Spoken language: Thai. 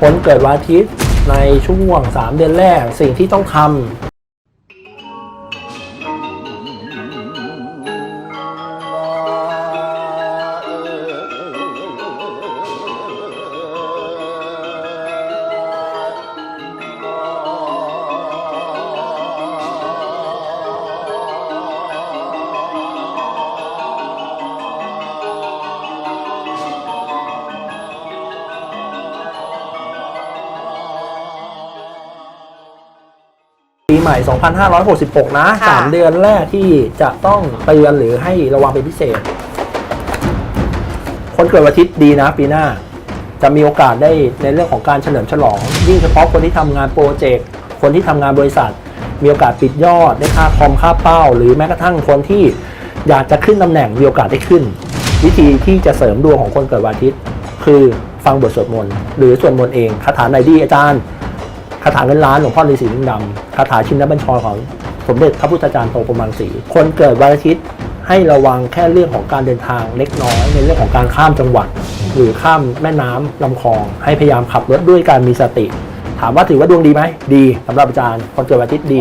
คนเกิดวันอาทิตย์ในช่วง 3 เดือนแรกสิ่งที่ต้องท ปีใหม่ 2566 นะ ค่ะ 3 เดือนแรกที่จะต้องเตือนหรือให้ระวังเป็นพิเศษ คนเกิดวันอาทิตย์ดีนะปีหน้า จะมีโอกาสได้ในเรื่องของการเฉลิมฉลอง ยิ่งเฉพาะคนที่ทำงานโปรเจกต์ คนที่ทำงานบริษัท มีโอกาสปิดยอดได้ค่าคอมค่าเป้า หรือแม้กระทั่งคนที่อยากจะขึ้นตำแหน่งมีโอกาสได้ขึ้น วิธีที่จะเสริมดวงของคนเกิดวันอาทิตย์ คือฟังบทสวดมนต์หรือสวดมนต์เองคาถาไหนดีอาจารย์ คาถาเงินล้านหลวงพ่อฤาษีลิงดำคาถาชินบัญชรของสมเด็จพระพุทธจารย์โตประมังสีคนเกิดวันอาทิตย์ให้ระวังแค่เรื่องของการเดินทางเล็กน้อย ในเรื่องของการข้ามจังหวัด หรือข้ามแม่น้ำลำคลอง ให้พยายามขับรถด้วยการมีสติ ถามว่าถือว่าดวงดีไหมดีสำหรับอาจารย์คนเกิดวันอาทิตย์ดี